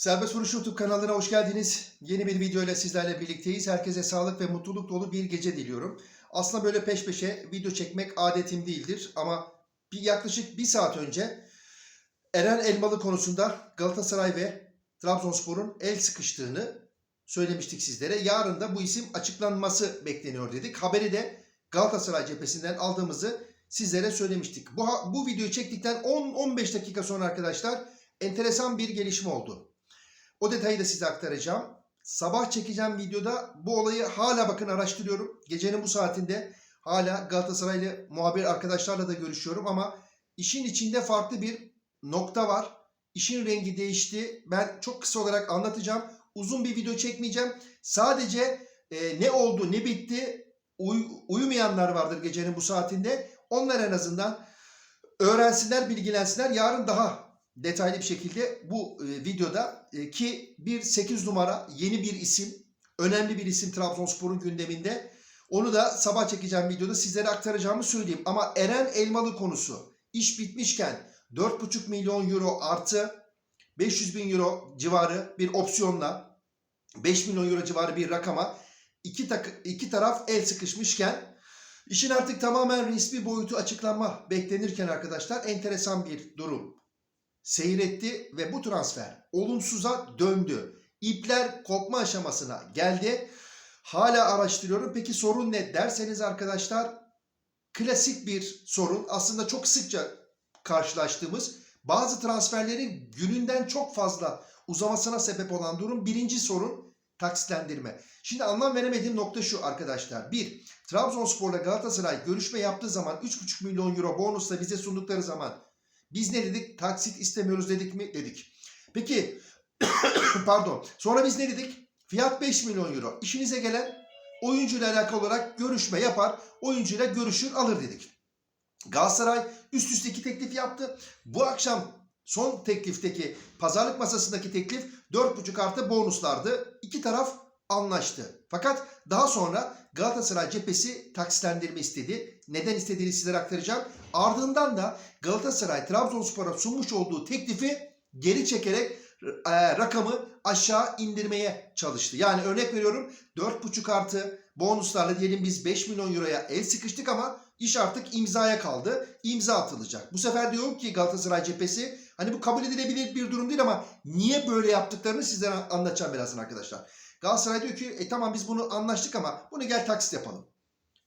Serbest Vuruş YouTube kanalına hoş geldiniz. Yeni bir video ile sizlerle birlikteyiz. Herkese sağlık ve mutluluk dolu bir gece diliyorum. Aslında böyle peş peşe video çekmek adetim değildir ama bir yaklaşık bir saat önce Eren Elmalı konusunda Galatasaray ve Trabzonspor'un el sıkıştığını söylemiştik sizlere. Yarın da bu isim açıklanması bekleniyor dedik. Haberi de Galatasaray cephesinden aldığımızı sizlere söylemiştik. Bu, bu videoyu çektikten 10-15 dakika sonra arkadaşlar enteresan bir gelişme oldu. O detayı da size aktaracağım. Sabah çekeceğim videoda bu olayı hala bakın araştırıyorum. Gecenin bu saatinde hala Galatasaraylı muhabir arkadaşlarla da görüşüyorum ama işin içinde farklı bir nokta var. İşin rengi değişti. Ben çok kısa olarak anlatacağım. Uzun bir video çekmeyeceğim. Sadece e, ne oldu, ne bitti uy- uyumayanlar vardır gecenin bu saatinde. Onlar en azından öğrensinler, bilgilensinler. Yarın daha detaylı bir şekilde bu e, videoda e, ki bir 8 numara yeni bir isim, önemli bir isim Trabzonspor'un gündeminde. Onu da sabah çekeceğim videoda sizlere aktaracağımı söyleyeyim. Ama Eren Elmalı konusu iş bitmişken 4,5 milyon euro artı 500 bin euro civarı bir opsiyonla 5 milyon euro civarı bir rakama iki, tak iki taraf el sıkışmışken işin artık tamamen resmi boyutu açıklanma beklenirken arkadaşlar enteresan bir durum seyretti ve bu transfer olumsuza döndü. İpler kopma aşamasına geldi. Hala araştırıyorum. Peki sorun ne derseniz arkadaşlar klasik bir sorun. Aslında çok sıkça karşılaştığımız bazı transferlerin gününden çok fazla uzamasına sebep olan durum. Birinci sorun taksitlendirme. Şimdi anlam veremediğim nokta şu arkadaşlar. Bir, Trabzonspor'la Galatasaray görüşme yaptığı zaman 3,5 milyon euro bonusla bize sundukları zaman biz ne dedik? Taksit istemiyoruz dedik mi? Dedik. Peki pardon. Sonra biz ne dedik? Fiyat 5 milyon euro. İşinize gelen oyuncuyla alakalı olarak görüşme yapar. Oyuncuyla görüşür alır dedik. Galatasaray üst üste iki teklif yaptı. Bu akşam son teklifteki pazarlık masasındaki teklif 4,5 artı bonuslardı. İki taraf anlaştı. Fakat daha sonra Galatasaray cephesi taksitlendirme istedi. Neden istediğini sizlere aktaracağım. Ardından da Galatasaray Trabzonspor'a sunmuş olduğu teklifi geri çekerek e, rakamı aşağı indirmeye çalıştı. Yani örnek veriyorum 4,5 artı bonuslarla diyelim biz 5 milyon euroya el sıkıştık ama iş artık imzaya kaldı. İmza atılacak. Bu sefer diyorum ki Galatasaray cephesi hani bu kabul edilebilir bir durum değil ama niye böyle yaptıklarını sizlere anlatacağım birazdan arkadaşlar. Galatasaray diyor ki e tamam biz bunu anlaştık ama bunu gel taksit yapalım.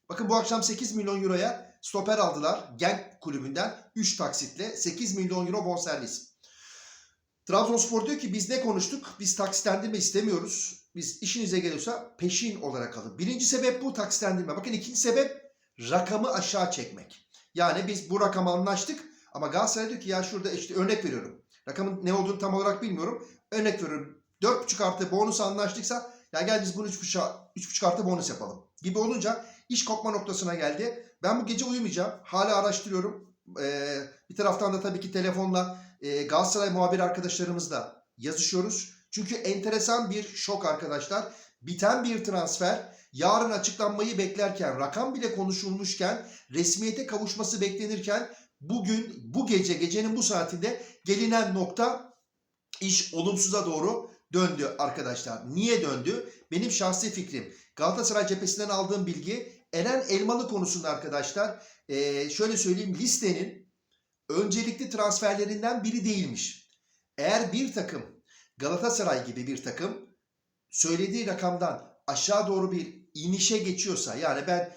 Bakın bu akşam 8 milyon euroya stoper aldılar Genk kulübünden 3 taksitle 8 milyon euro bonservis. Trabzonspor diyor ki biz ne konuştuk? Biz taksitlendirme istemiyoruz. Biz işinize geliyorsa peşin olarak alın. Birinci sebep bu taksitlendirme. Bakın ikinci sebep rakamı aşağı çekmek. Yani biz bu rakamı anlaştık ama Galatasaray diyor ki ya şurada işte örnek veriyorum. Rakamın ne olduğunu tam olarak bilmiyorum. Örnek veriyorum. 4,5 artı bonus anlaştıksa ya gel biz bunu 3,5 3,5 artı bonus yapalım gibi olunca iş kopma noktasına geldi. Ben bu gece uyumayacağım. Hala araştırıyorum. Ee, bir taraftan da tabii ki telefonla e, Galatasaray muhabir arkadaşlarımızla yazışıyoruz. Çünkü enteresan bir şok arkadaşlar. Biten bir transfer yarın açıklanmayı beklerken rakam bile konuşulmuşken resmiyete kavuşması beklenirken bugün bu gece gecenin bu saatinde gelinen nokta iş olumsuza doğru döndü arkadaşlar. Niye döndü? Benim şahsi fikrim. Galatasaray cephesinden aldığım bilgi Eren Elmalı konusunda arkadaşlar ee, şöyle söyleyeyim listenin öncelikli transferlerinden biri değilmiş. Eğer bir takım Galatasaray gibi bir takım söylediği rakamdan aşağı doğru bir inişe geçiyorsa yani ben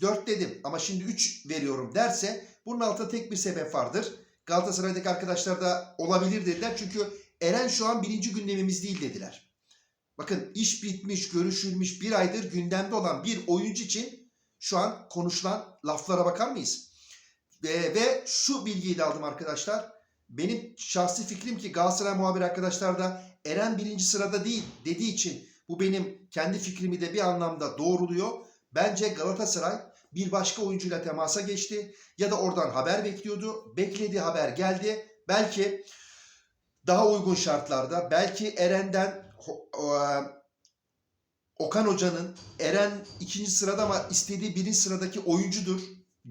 4 dedim ama şimdi 3 veriyorum derse bunun altında tek bir sebep vardır. Galatasaray'daki arkadaşlar da olabilir dediler çünkü Eren şu an birinci gündemimiz değil dediler. Bakın iş bitmiş, görüşülmüş bir aydır gündemde olan bir oyuncu için şu an konuşulan laflara bakar mıyız? Ve, ve şu bilgiyi de aldım arkadaşlar. Benim şahsi fikrim ki Galatasaray muhabir arkadaşlar da Eren birinci sırada değil dediği için bu benim kendi fikrimi de bir anlamda doğruluyor. Bence Galatasaray bir başka oyuncuyla temasa geçti ya da oradan haber bekliyordu. Beklediği haber geldi. Belki daha uygun şartlarda belki Eren'den Okan Hoca'nın Eren ikinci sırada ama istediği birinci sıradaki oyuncudur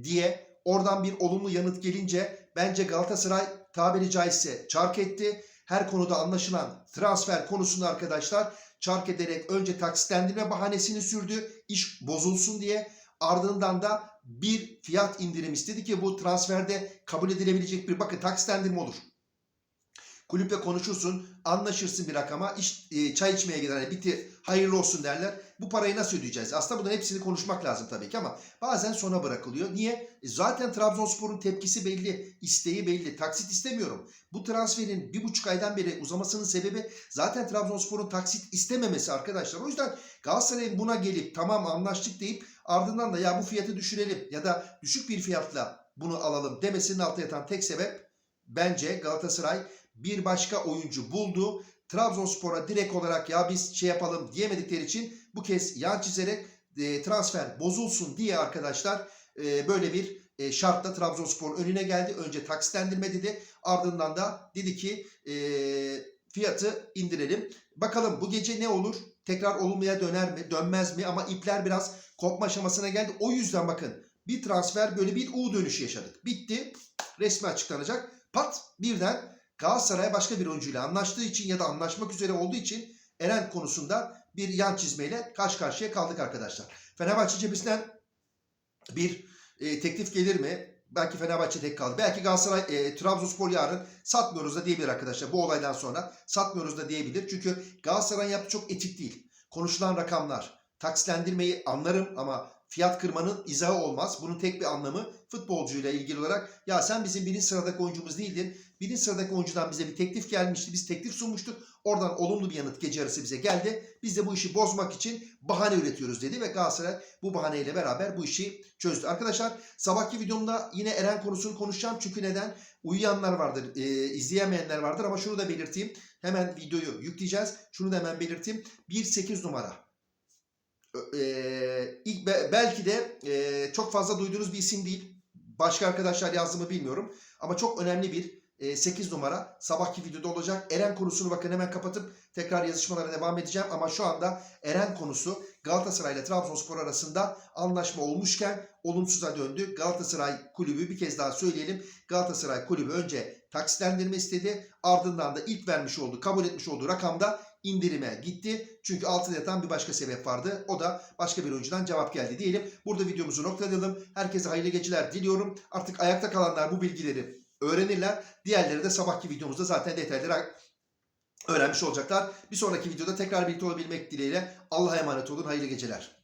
diye oradan bir olumlu yanıt gelince bence Galatasaray tabiri caizse çark etti her konuda anlaşılan transfer konusunda arkadaşlar çark ederek önce taksitlendirme bahanesini sürdü. iş bozulsun diye. Ardından da bir fiyat indirim istedi ki bu transferde kabul edilebilecek bir bakın taksitlendirme olur. Kulüple konuşursun, anlaşırsın bir rakama, iş, e, çay içmeye gider, hani bitti, hayırlı olsun derler. Bu parayı nasıl ödeyeceğiz? Aslında bunların hepsini konuşmak lazım tabii ki ama bazen sona bırakılıyor. Niye? E, zaten Trabzonspor'un tepkisi belli, isteği belli. Taksit istemiyorum. Bu transferin bir buçuk aydan beri uzamasının sebebi zaten Trabzonspor'un taksit istememesi arkadaşlar. O yüzden Galatasaray'ın buna gelip tamam anlaştık deyip ardından da ya bu fiyatı düşürelim ya da düşük bir fiyatla bunu alalım demesinin altında yatan tek sebep bence Galatasaray bir başka oyuncu buldu. Trabzonspor'a direkt olarak ya biz şey yapalım diyemedikleri için bu kez yan çizerek e, transfer bozulsun diye arkadaşlar e, böyle bir e, şartla Trabzonspor önüne geldi. Önce taksitlendirme dedi. Ardından da dedi ki e, fiyatı indirelim. Bakalım bu gece ne olur? Tekrar olumluya döner mi? Dönmez mi? Ama ipler biraz kopma aşamasına geldi. O yüzden bakın bir transfer böyle bir U dönüşü yaşadık. Bitti. Resmi açıklanacak. Pat birden Galatasaray başka bir oyuncuyla anlaştığı için ya da anlaşmak üzere olduğu için Eren konusunda bir yan çizmeyle karşı karşıya kaldık arkadaşlar. Fenerbahçe cephesinden bir e, teklif gelir mi? Belki Fenerbahçe tek kaldı. Belki Galatasaray, e, Trabzonspor yarın satmıyoruz da diyebilir arkadaşlar. Bu olaydan sonra satmıyoruz da diyebilir. Çünkü Galatasaray'ın yaptığı çok etik değil. Konuşulan rakamlar, taksitlendirmeyi anlarım ama fiyat kırmanın izahı olmaz. Bunun tek bir anlamı futbolcuyla ilgili olarak ya sen bizim birinci sıradaki oyuncumuz değildin. Birinci sıradaki oyuncudan bize bir teklif gelmişti. Biz teklif sunmuştuk. Oradan olumlu bir yanıt gece yarısı bize geldi. Biz de bu işi bozmak için bahane üretiyoruz dedi ve Galatasaray bu bahaneyle beraber bu işi çözdü. Arkadaşlar sabahki videomda yine Eren konusunu konuşacağım. Çünkü neden? Uyuyanlar vardır, e, izleyemeyenler vardır ama şunu da belirteyim. Hemen videoyu yükleyeceğiz. Şunu da hemen belirteyim. 1-8 numara. Ee, ilk be- belki de e, çok fazla duyduğunuz bir isim değil. Başka arkadaşlar yazdı mı bilmiyorum. Ama çok önemli bir e, 8 numara sabahki videoda olacak. Eren konusunu bakın hemen kapatıp tekrar yazışmalara devam edeceğim. Ama şu anda Eren konusu Galatasaray ile Trabzonspor arasında anlaşma olmuşken olumsuza döndü. Galatasaray kulübü bir kez daha söyleyelim. Galatasaray kulübü önce taksitlendirme istedi. Ardından da ilk vermiş olduğu, kabul etmiş olduğu rakamda indirime gitti. Çünkü altında yatan bir başka sebep vardı. O da başka bir oyuncudan cevap geldi diyelim. Burada videomuzu noktalayalım. Herkese hayırlı geceler diliyorum. Artık ayakta kalanlar bu bilgileri öğrenirler. Diğerleri de sabahki videomuzda zaten detayları öğrenmiş olacaklar. Bir sonraki videoda tekrar birlikte olabilmek dileğiyle Allah'a emanet olun. Hayırlı geceler.